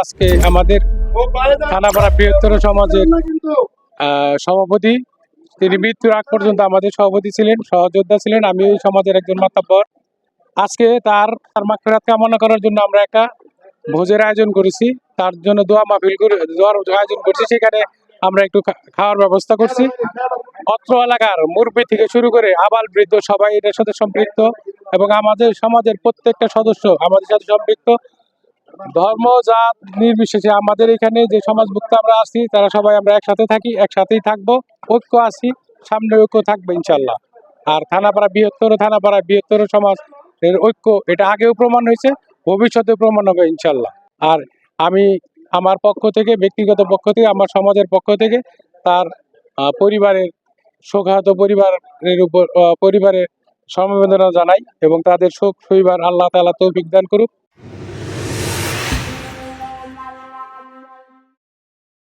আজকে আমাদের থানাপাড়া বৃহত্তর সমাজের সভাপতি। তিনি মৃত্যুর আগ পর্যন্ত আমাদের সভাপতি ছিলেন, সহযোদ্ধা ছিলেন আমি ওই সমাজের একজন মাতাব্বর। আজকে তার তার মাকফিরাত কামনা করার জন্য আমরা একটা ভোজের আয়োজন করেছি। তার জন্য দোয়া মাহফিল করে, দোয়ার আয়োজন করছি। সেখানে আমরা একটু খাওয়ার ব্যবস্থা করছি। অত্র এলাকার মুরব্বী থেকে শুরু করে আবাল বৃদ্ধ সবাই এটার সাথে সম্পৃক্ত এবং আমাদের সমাজের প্রত্যেকটা সদস্য আমাদের সাথে সম্পৃক্ত। ধর্ম, জাত নির্বিশেষে আমাদের এখানে যে সমাজভুক্ত আমরা আছি, তারা সবাই আমরা একসাথে থাকি, একসাথেই থাকব, ঐক্য আছি, সামনে ঐক্য থাকবে ইনশাল্লাহ আর থানাপাড়া বৃহত্তর থানাপাড়া বৃহত্তর সমাজ এর ঐক্য, এটা আগেও প্রমাণ হয়েছে ভবিষ্যতে প্রমাণ হবে ইনশাল্লাহ আর আমি আমার পক্ষ থেকে, ব্যক্তিগত পক্ষ থেকে, আমার সমাজের পক্ষ থেকে, তার পরিবারের শোকাহত পরিবারের উপর পরিবারের সমবেদনা জানাই এবং তাদের শোক শৈবার আল্লাহ তালা তৌফিক দান করুক।